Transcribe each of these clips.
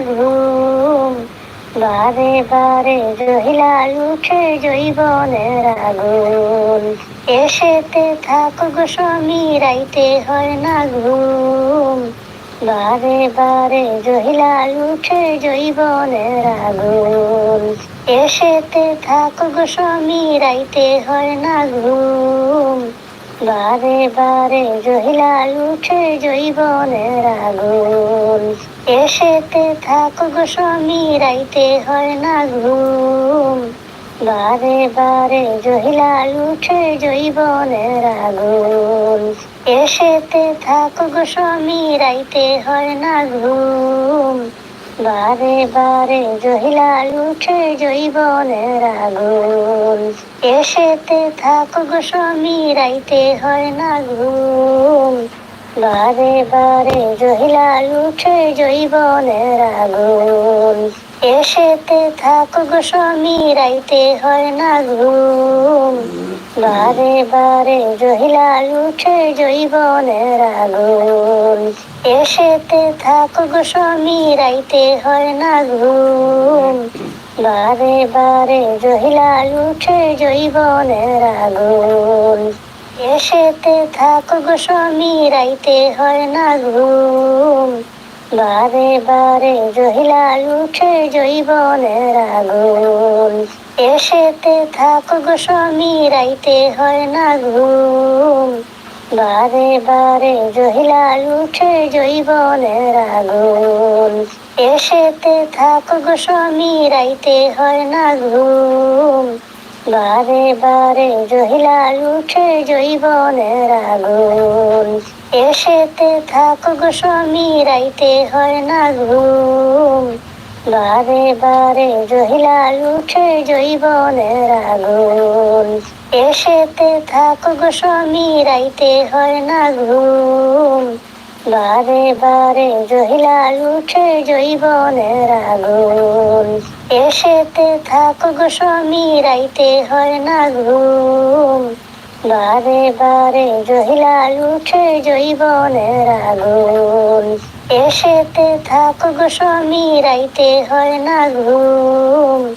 ঘুম বারে বারে জহিলা উঠে জৈবনের আগুন। এসেতে থাকুক স্বামী, রাইতে হয় না ঘুম। বারে বারে জহিলা উঠে জৈবনের আগুন। এসেতে থাকুক স্বামী, রাইতে হয় না ঘুম। বারে বারে জহিলা উঠে জৈবনের আগুন। এসেতে থাকুক স্বামী, রাইতে হয় না ঘুম। বারে বারে জহিলা উঠে জৈবনের আগুন। এসেতে থাকুক স্বামী, রাইতে হয় না ঘুম। বারে বারে জহিলা উঠে জৈবনের আগুন। এসেতে থাকুক স্বামী, রাইতে হয় না ঘুম। বারে বারে জহিলা উঠে জৈবনের আগুন। এসেতে থাকুক স্বামী, রাইতে হয় না ঘুম। বারে বারে জহিলা উঠে জৈবনের আগুন। এসেতে থাকুক স্বামী, রাইতে হয় না ঘুম। বারে বারে জহিলা উঠে জৈবনের আগুন। এসেতে থাকুক স্বামী, রাইতে হয় না ঘুম। বারে বারে জহিলা উঠে জৈবনের আগুন। এসেতে থাকুক স্বামী, রাইতে হয় না ঘুম। বারে বারে জহিলা উঠে জৈবনের আগুন। এসেতে থাকুক স্বামী, রাইতে হয় না ঘুম। বারে বারে জহিলা উঠে জৈবনের আগুন। এসেতে থাকুক স্বামী, রাইতে হয় না ঘুম। বারে বারে জহিলা উঠে জৈবনের আগুন। এসেতে থাকুক স্বামী, রাইতে হয় না ঘুম। বারে বারে জহিলা উঠে জৈবনের আগুন। এসেতে থাকুক স্বামী, রাইতে হয় না ঘুম। বারে বারে জহিলা উঠে জৈবনের আগুন। এসেতে থাকুক স্বামী, রাইতে হয় না ঘুম।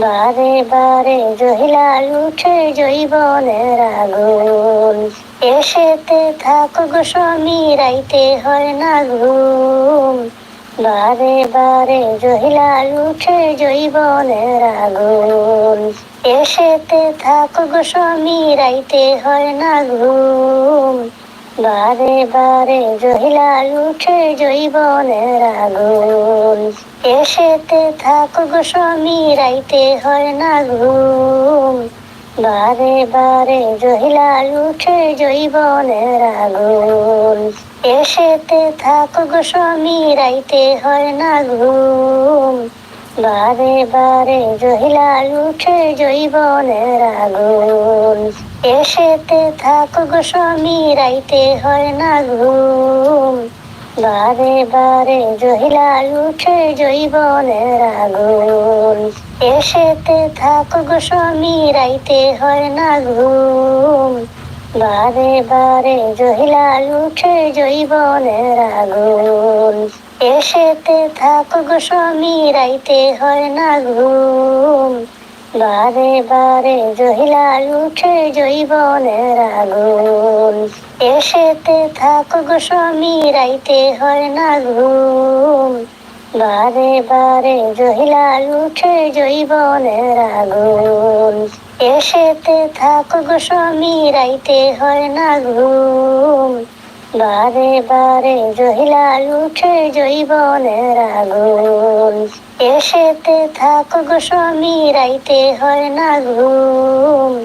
বারে বারে জহিলা উঠে জৈবনের আগুন। এসেতে থাকুক স্বামী, রাইতে হয় না ঘুম। বারে বারে জহিলা উঠে জৈবনের আগুন এসেতে থাকুক স্বামী, রাইতে হয় না ঘুম। বারে বারে জহিলা উঠে জৈবনের আগুন এসেতে থাকুক স্বামী, রাইতে হয় না ঘুম। বারে বারে জহিলা উঠে জৈবনের আগুন এসেতে থাকুক স্বামী, রাইতে হয় না ঘুম। বারে বারে জহিলা উঠে জৈবনের আগুন। এসেতে থাকুক স্বামী, রাইতে হয় না ঘুম। বারে বারে জহিলা উঠে জৈবনের আগুন। এসেতে থাকুক স্বামী, রাইতে হয় না ঘুম। বারে বারে জহিলা উঠে জৈবনের আগুন। এসেতে থাকুক স্বামী, রাইতে হয় না ঘুম। বারে বারে জহিলা উঠে জৈবনের আগুন। এসেতে থাকুক স্বামী, রাইতে হয় না ঘুম। বারে বারে জহিলা উঠে জৈবনের আগুন। এসেতে থাকুক স্বামী, রাইতে হয় না ঘুম। বারে বারে জহিলা উঠে জৈবনের আগুন। এসেতে থাকুক স্বামী, রাইতে হয় না ঘুম।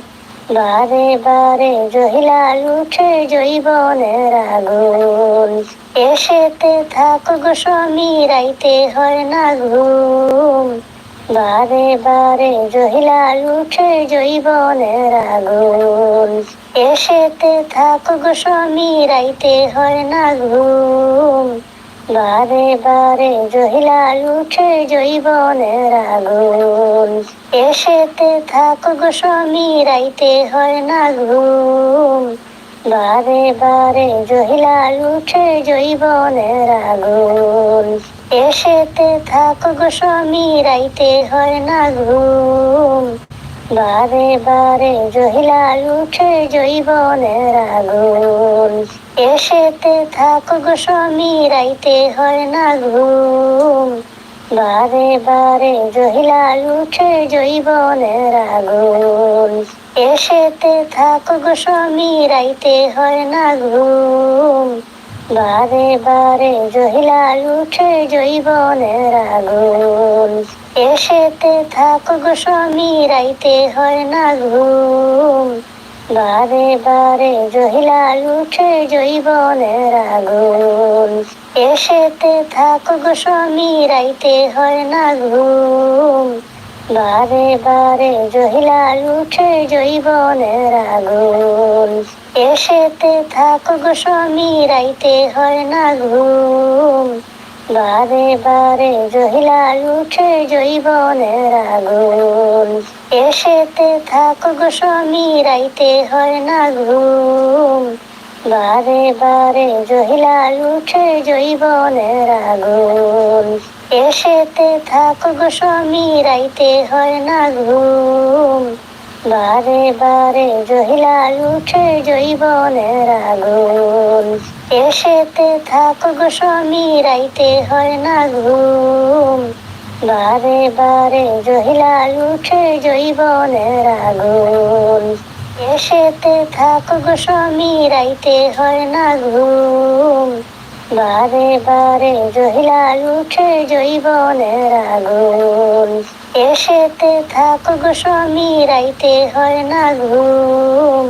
বারে বারে জহিলা উঠে জৈবনের আগুন। এসেতে থাকুক স্বামী, রাইতে হয় না ঘুম। বারে বারে জহিলা উঠে জৈবনের আগুন। এসেতে থাকুক স্বামী, রাইতে হয় না ঘুম। বারে বারে জহিলা উঠে জৈবনের আগুন। এসেতে থাকুক স্বামী, রাইতে হয় না ঘুম। বারে বারে জহিলা উঠে জৈবনের আগুন। এসেতে থাকো গো স্বামী, রাইতে হয় না ঘুম। বারে বারে জহিলাল উঠে জৈবনের আগুন এসেতে থাকো গো স্বামী, রাইতে হয় না ঘুম। বারে বারে জহিলাল উঠে জৈবনের আগুন এসেতে থাকো গো স্বামী, রাইতে হয় না ঘুম। বারে বারে জহিলাল উঠে জৈবনের আগুন। এসেতে থাকো স্বামী, রাইতে হয় না ঘুম। বারে বারে জহিলাল উঠে জৈবনের আগুন। এসেতে থাকো স্বামী, রাইতে হয় না ঘুম। বারে বারে জহিলাল উঠে জৈবনের আগুন। এসেতে থাকো স্বামী, রাইতে হয় না ঘুম। বারে বারে জহিলাল উঠে জৈবনের আগুন। এসেতে থাকো স্বামী, রাইতে হয় না ঘুম। বারে বারে জহিলাল উঠে জৈবনের আগুন। এসেতে থাকো গো স্বামী, রাইতে হয় না ঘুম। বারে বারে জহিলাল উঠে জৈবনের আগুন। এসেতে থাকো গো স্বামী, রাইতে হয় না ঘুম। বারে বারে জহিলাল উঠে জৈবনের আগুন। এসেতে থাকো গো স্বামী, রাইতে হয় না ঘুম। বারে বারে জহিলাল উঠে জৈবনের আগুন। এসেতে থাকো গো স্বামী, রাইতে হয় না ঘুম।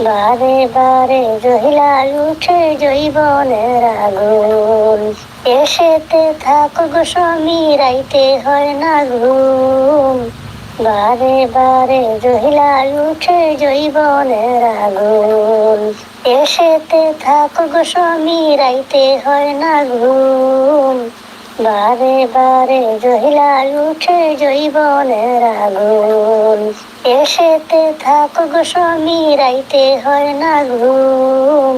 বারে বারে জহিলাল উঠে জৈবনের আগুন। এসেতে থাকো গো স্বামী, রাইতে হয় না ঘুম। বারে বারে জহিলাল উঠে জৈবনের আগুন। এসেতে থাকো গো স্বামী, রাইতে হয় না ঘুম। বারে বারে জহিলাল উঠে জৈবনের আগুন। এসেতে থাকো গো স্বামী, রাইতে হয় না ঘুম।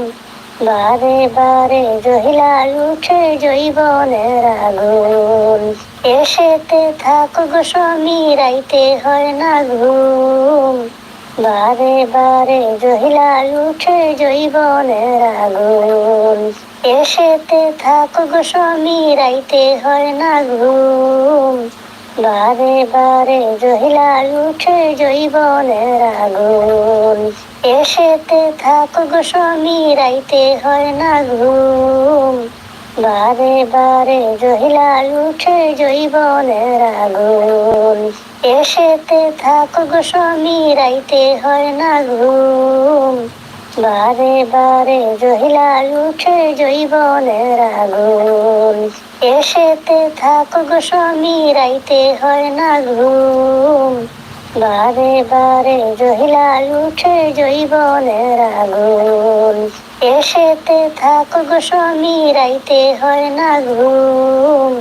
বারে বারে জহিলাল উঠে জৈবনের আগুন। এসেতে থাকো গো স্বামী, রাইতে হয় না ঘুম। বারে বারে জহিলাল উঠে জৈবনের আগুন। এসেতে থাকো গো স্বামী, রাইতে হয় না ঘুম। বারে বারে জহিলাল উঠে জৈবনের আগুন। এসেতে থাকো গো স্বামী, রাইতে হয় না ঘুম। বারে বারে জহিলাল উঠে জৈবনের আগুন। এসেতে থাকো স্বামী, রাইতে হয় না ঘুম। বারে বারে জহিলাল উঠে জৈবনের আগুন এসেতে থাকো স্বামী, রাইতে হয় না ঘুম। বারে বারে জহিলাল উঠে জৈবনের আগুন এসেতে থাকো স্বামী, রাইতে হয় না ঘুম।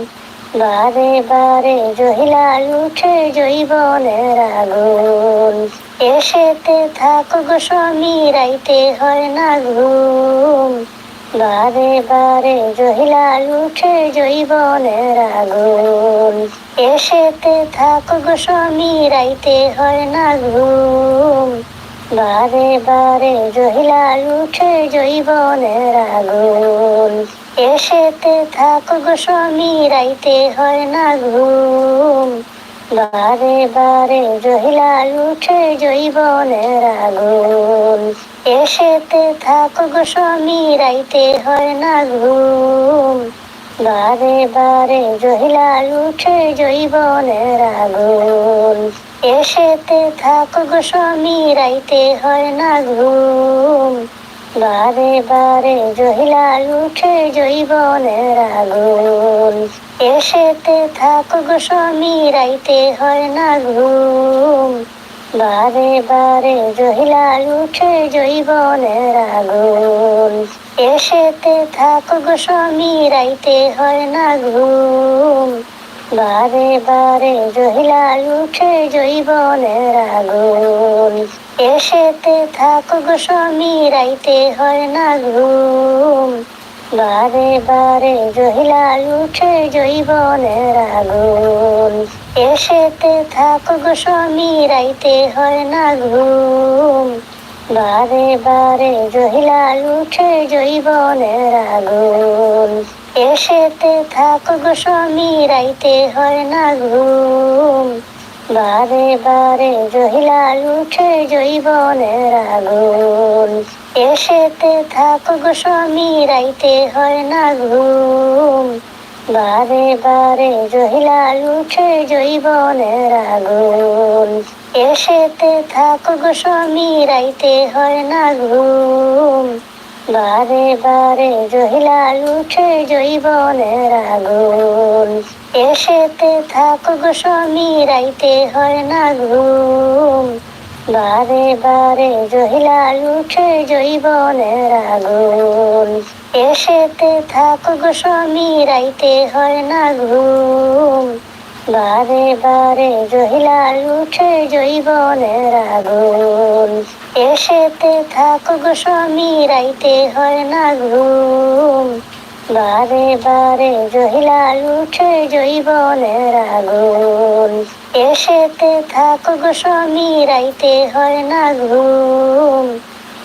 বারে বারে জহিলাল উঠে জৈবনের আগুন। এসেতে থাকো স্বামী, রাইতে হয় না ঘুম। বারে বারে জহিলাল উঠে জৈবনের আগুন। এসেতে থাকো স্বামী, রাইতে হয় না ঘুম। বারে বারে জহিলাল উঠে জৈবনের আগুন। এসেতে থাকো গো স্বামী, রাইতে হয় না ঘুম। বারে বারে জহিলাল উঠে জৈবনের আগুন। এসেতে থাকো গো স্বামী, রাইতে হয় না ঘুম। বারে বারে জহিলাল উঠে জৈবনের আগুন। এসেতে থাকো গো স্বামী, রাইতে হয় না ঘুম। বারে বারে জহিলাল উঠে জৈবনের আগুন। এসেতে থাকো গো স্বামী, রাইতে হয় না ঘুম। বারে বারে জহিলাল উঠে জৈবনের আগুন। এসেতে থাকো গো স্বামী, রাইতে হয় না ঘুম। বারে বারে জহিলাল উঠে জৈবনের আগুন। এসেতে থাকো গো স্বামী, রাইতে হয় না ঘুম। বারে বারে জহিলা উঠে জৈবনের আগুন। এসেতে থাকো গো স্বামী, রাইতে হয় না ঘুম। বারে বারে জহিলা উঠে জৈবনের আগুন। এসেতে থাকো গো স্বামী, রাইতে হয় না ঘুম। বারে বারে জহিলা উঠে জৈবনের আগুন। এসেতে থাকো স্বামী, রাইতে হয় না ঘুম। বারে বারে জহিলা উঠে জৈবনের আগুন। এসেতে থাকো স্বামী, রাইতে হয় না ঘুম। বারে বারে জহিলা উঠে জৈবনের আগুন। এসেতে থাকো গো স্বামী, রাইতে হয় না ঘুম। বারে বারে জহিলা উঠে জৈবনের আগুন। এসেতে থাকো গো স্বামী, রাইতে হয় না ঘুম। বারে বারে জহিলা উঠে জৈবনের আগুন। এসেতে থাকো গো স্বামী, রাইতে হয় না ঘুম। বারে বারে জহিলা উঠে জৈবনের আগুন। এসেতে থাকো গো স্বামী, রাইতে হয় না ঘুম।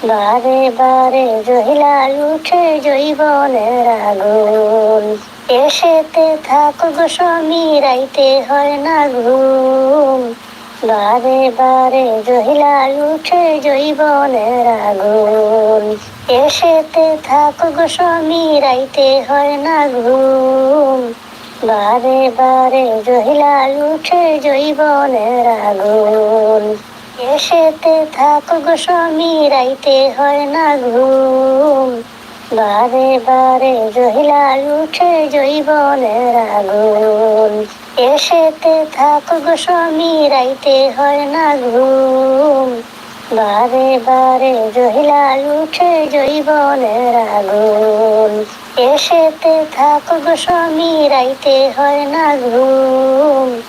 বারে বারে জহিলা উঠে জৈবনের আগুন। এসেতে থাকো গো স্বামী, রাইতে হয় না ঘুম। বারে বারে জহিলা উঠে জৈবনের আগুন। এসেতে থাকো গো স্বামী, রাইতে হয় না ঘুম। বারে বারে জহিলা উঠে জৈবনের আগুন। এসেতে থাকো গো স্বামী, রাইতে হয় না ঘুম। বারে বারে জহিলা উঠে জৈবনের আগুন। এসেতে থাকো গো স্বামী, রাইতে হয় না ঘুম। বারে বারে জহিলা উঠে জৈবনের আগুন। এসেতে থাকো গো স্বামী, রাইতে হয় না ঘুম।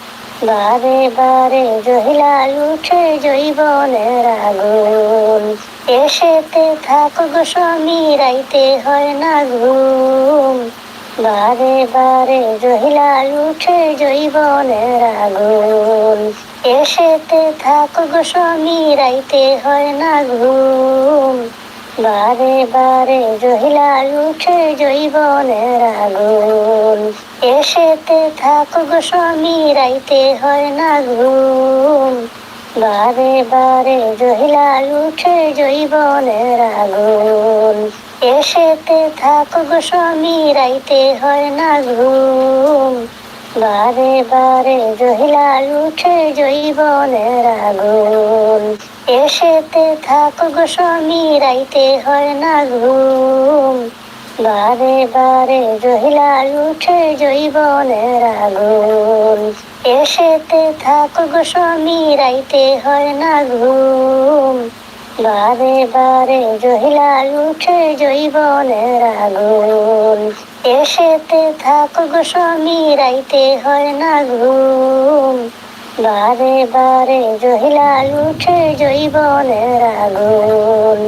বারে বারে জহিলা উঠে জৈবনের আগুন। এসেতে থাকো গো স্বামী, রাইতে হয় না ঘুম। বারে বারে জহিলা উঠে জৈবনের আগুন। এসেতে থাকো স্বামী, রাইতে হয় না ঘুম। বারে বারে জহিলা উঠে জৈবনের আগুন। এসেতে থাকো স্বামী, রাইতে হয় না ঘুম। বারে বারে জহিলা উঠে জৈবনের আগুন। এসেতে থাকো গো স্বামী, রাইতে হয় না ঘুম। বারে বারে জহিলা উঠে জৈবনের আগুন। এসেতে থাকো গো স্বামী, রাইতে হয় না ঘুম। বারে বারে জহিলা উঠে জৈবনের আগুন। এসেতে থাকো গো স্বামী, রাইতে হয় না ঘুম। বারে বারে জহিলা উঠে জৈবনের আগুন এসেতে থাকো গো স্বামী, রাইতে হয় না ঘুম। বারে বারে জহিলা উঠে জৈবনের আগুন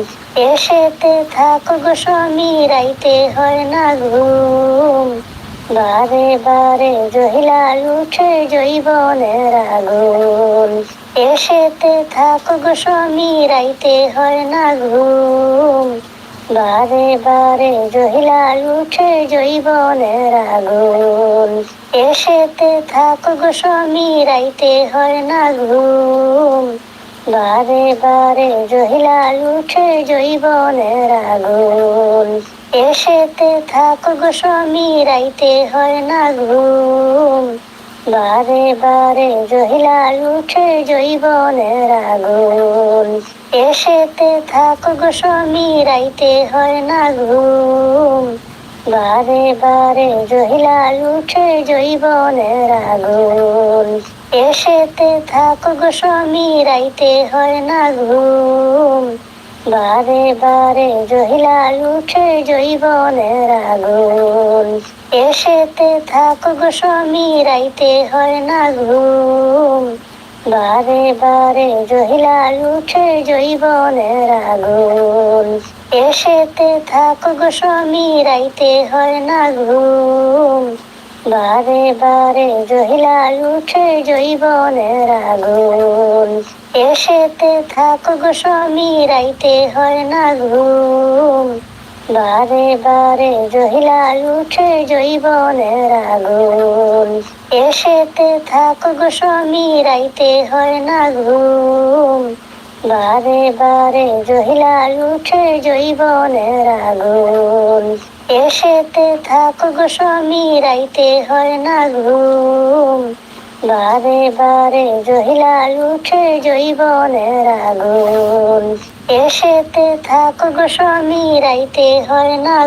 এসেতে থাকো গো স্বামী, রাইতে হয় না ঘুম। বারে বারে জহিলা উঠে জৈবনের আগুন এসেতে থাকো গো স্বামী, রাইতে হয় না ঘুম। বারে বারে জহিলা উঠে জৈবনের আগুন। এসেতে থাকো গো স্বামী, রাইতে হয় না ঘুম। বারে বারে জহিলা উঠে জৈবনের আগুন। এসেতে থাকো গো স্বামী, রাইতে হয় না ঘুম। বারে বারে জহিলা উঠে জৈবনের আগুন। এসেতে থাকো গো স্বামী, রাইতে হয় না ঘুম। বারে বারে জহিলা উঠে জৈবনের আগুন। এসেতে থাকো গো স্বামী, রাইতে হয় না ঘুম। বারে বারে জহিলা উঠে জৈবনের আগুন। এসেতে থাকো গো স্বামী, রাইতে হয় না ঘুম। বারে বারে জহিলা উঠে জৈবনের আগুন। এসেতে থাকো গো স্বামী, রাইতে হয় না ঘুম। বারে বারে জহিলা উঠে জৈবনের আগুন। এসেতে থাকো গো স্বামী, রাইতে হয় না ঘুম। বারে বারে জহিলা উঠে জৈবনের আগুন। এসেতে থাকো গো স্বামী, রাইতে হয় না ঘুম। বারে বারে জহিলা উঠে জৈবনের আগুন। এসেতে থাকো গো স্বামী, রাইতে হয় না ঘুম। বারে বারে জহিলা উঠে জৈবনের আগুন। এসেতে থাকো গো স্বামী রাইতে হয় না